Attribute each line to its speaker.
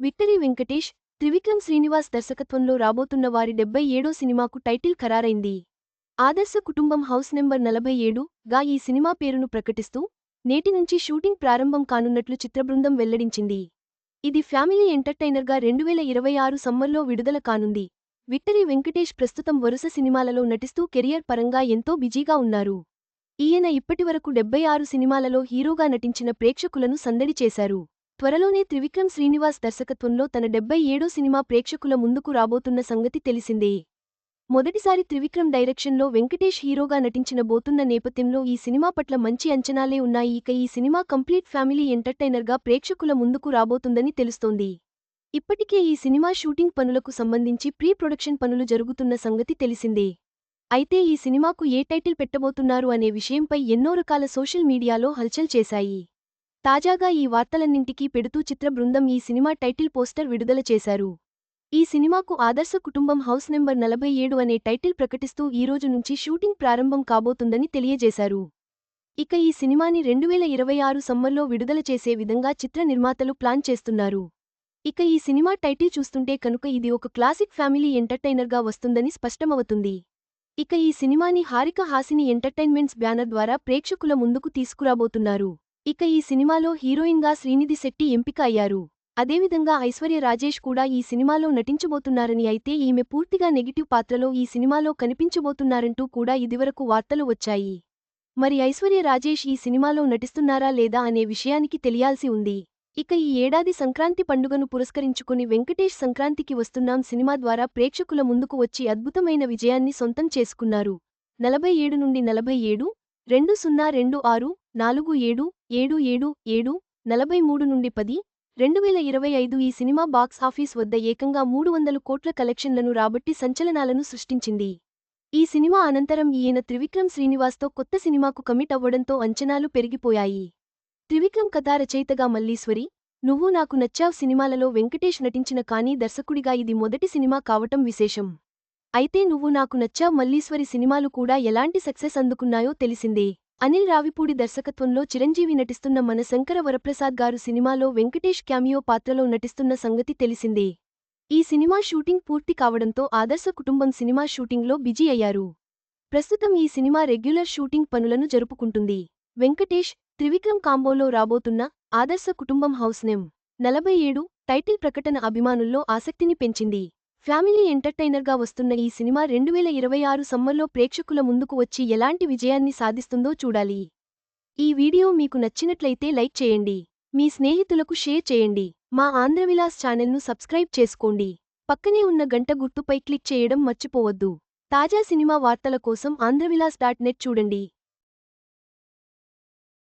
Speaker 1: Victory Venkatesh Trivikram Srinivas దర్శకత్వంలో రాబోతున్న వారి డెబ్బై ఏడో సినిమాకు టైటిల్ ఖరారైంది. ఆదర్శ కుటుంబం హౌస్ నెంబర్ నలభై ఏడు గా ఈ సినిమా పేరును ప్రకటిస్తూ నేటి నుంచి షూటింగ్ ప్రారంభం కానున్నట్లు చిత్రబృందం వెల్లడించింది. ఇది ఫ్యామిలీ ఎంటర్టైనర్గా రెండువేల ఇరవై ఆరు సమ్మర్లో విడుదల కానుంది. విక్టరీ వెంకటేష్ ప్రస్తుతం వరుస సినిమాలలో నటిస్తూ కెరియర్ పరంగా ఎంతో బిజీగా ఉన్నారు. ఈయన ఇప్పటివరకు డెబ్బై ఆరు సినిమాలలో హీరోగా నటించిన ప్రేక్షకులను సందడి చేశారు. త్వరలోనే త్రివిక్రమ్ శ్రీనివాస్ దర్శకత్వంలో తన డెబ్బై ఏడో సినిమా ప్రేక్షకుల ముందుకు రాబోతున్న సంగతి తెలిసిందే. మొదటిసారి త్రివిక్రమ్ డైరెక్షన్లో వెంకటేష్ హీరోగా నటించిన బోతున్న నేపథ్యంలో ఈ సినిమా పట్ల మంచి అంచనాలే ఉన్నాయి. ఇక ఈ సినిమా కంప్లీట్ ఫ్యామిలీ ఎంటర్టైనర్గా ప్రేక్షకుల ముందుకు రాబోతుందని తెలుస్తోంది. ఇప్పటికే ఈ సినిమా షూటింగ్ పనులకు సంబంధించి ప్రీ ప్రొడక్షన్ పనులు జరుగుతున్న సంగతి తెలిసిందే. అయితే ఈ సినిమాకు ఏ టైటిల్ పెట్టబోతున్నారు అనే విషయంపై ఎన్నో రకాల సోషల్ మీడియాలో హల్చల్ చేశాయి. తాజాగా ఈ వార్తలన్నింటికీ పెడుతూ చిత్ర బృందం ఈ సినిమా టైటిల్ పోస్టర్ విడుదల చేశారు. ఈ సినిమాకు ఆదర్శ కుటుంబం హౌస్ నెంబర్ నలభై ఏడు అనే టైటిల్ ప్రకటిస్తూ ఈ రోజు నుంచి షూటింగ్ ప్రారంభం కాబోతుందని తెలియజేశారు. ఇక ఈ సినిమాని రెండువేల ఇరవై ఆరు సమ్మర్లో విడుదల చేసే విధంగా చిత్ర నిర్మాతలు ప్లాన్ చేస్తున్నారు. ఇక ఈ సినిమా టైటిల్ చూస్తుంటే కనుక ఇది ఒక క్లాసిక్ ఫ్యామిలీ ఎంటర్టైనర్గా వస్తుందని స్పష్టమవుతుంది. ఇక ఈ సినిమాని హారిక హాసిని ఎంటర్టైన్మెంట్స్ బ్యానర్ ద్వారా ప్రేక్షకుల ముందుకు తీసుకురాబోతున్నారు. ఇక ఈ సినిమాలో హీరోయిన్గా శ్రీనిధి శెట్టి ఎంపిక అయ్యారు. అదేవిధంగా ఐశ్వర్య రాజేష్ కూడా ఈ సినిమాలో నటించబోతున్నారని అయితే ఈమె పూర్తిగా నెగిటివ్ పాత్రలో ఈ సినిమాలో కనిపించబోతున్నారంటూ కూడా ఇదివరకు వార్తలు వచ్చాయి. మరి ఐశ్వర్య రాజేష్ ఈ సినిమాలో నటిస్తున్నారా లేదా అనే విషయానికి తెలియాల్సి ఉంది. ఇక ఈ ఏడాది సంక్రాంతి పండుగను పురస్కరించుకుని వెంకటేష్ సంక్రాంతికి వస్తున్నాం సినిమా ద్వారా ప్రేక్షకుల ముందుకు వచ్చి అద్భుతమైన విజయాన్ని సొంతం చేసుకున్నారు. నలభై ఏడు నుండి నలభై ఏడు రెండు సున్నా రెండు ఆరు నాలుగు ఏడు ఏడు ఏడు ఏడు నలభై మూడు నుండి పది రెండు వేల ఇరవై ఐదు ఈ సినిమా బాక్స్ ఆఫీస్ వద్ద ఏకంగా మూడు వందల కోట్ల కలెక్షన్లను రాబట్టి సంచలనాలను సృష్టించింది. ఈ సినిమా అనంతరం ఈయన త్రివిక్రమ్ శ్రీనివాస్తో కొత్త సినిమాకు కమిట్ అవ్వడంతో అంచనాలు పెరిగిపోయాయి. త్రివిక్రమ్ కథా రచయితగా మల్లీశ్వరి నువ్వు నాకు నచ్చావ్ సినిమాలలో వెంకటేష్ నటించిన కానీ దర్శకుడిగా ఇది మొదటి సినిమా కావటం విశేషం. అయితే నువ్వు నాకు నచ్చావ్ మల్లీశ్వరి సినిమాలు కూడా ఎలాంటి సక్సెస్ అందుకున్నాయో తెలిసిందే. అనిల్ రావిపూడి దర్శకత్వంలో చిరంజీవి నటిస్తున్న మన శంకర వరప్రసాద్ గారు సినిమాలో వెంకటేష్ క్యామియో పాత్రలో నటిస్తున్న సంగతి తెలిసిందే. ఈ సినిమా షూటింగ్ పూర్తి కావడంతో ఆదర్శ కుటుంబం సినిమా షూటింగ్లో బిజీ అయ్యారు. ప్రస్తుతం ఈ సినిమా రెగ్యులర్ షూటింగ్ పనులను జరుపుకుంటుంది. వెంకటేష్ త్రివిక్రమ్ కాంబోలో రాబోతున్న ఆదర్శ కుటుంబం హౌస్ నెం నలభై ఏడు టైటిల్ ప్రకటన అభిమానుల్లో ఆసక్తిని పెంచింది. ఫ్యామిలీ ఎంటర్టైనర్గా వస్తున్న ఈ సినిమా రెండువేల ఇరవై ఆరు సమ్మర్లో ప్రేక్షకుల ముందుకు వచ్చి ఎలాంటి విజయాన్ని సాధిస్తుందో చూడాలి. ఈ వీడియో మీకు నచ్చినట్లయితే లైక్ చేయండి. మీ స్నేహితులకు షేర్ చేయండి. మా ఆంధ్రవిలాస్ ఛానల్ను సబ్స్క్రైబ్ చేసుకోండి. పక్కనే ఉన్న గంట గుర్తుపై క్లిక్ చేయడం మర్చిపోవద్దు. తాజా సినిమా వార్తల కోసం ఆంధ్రవిలాస్ డాట్ నెట్ చూడండి.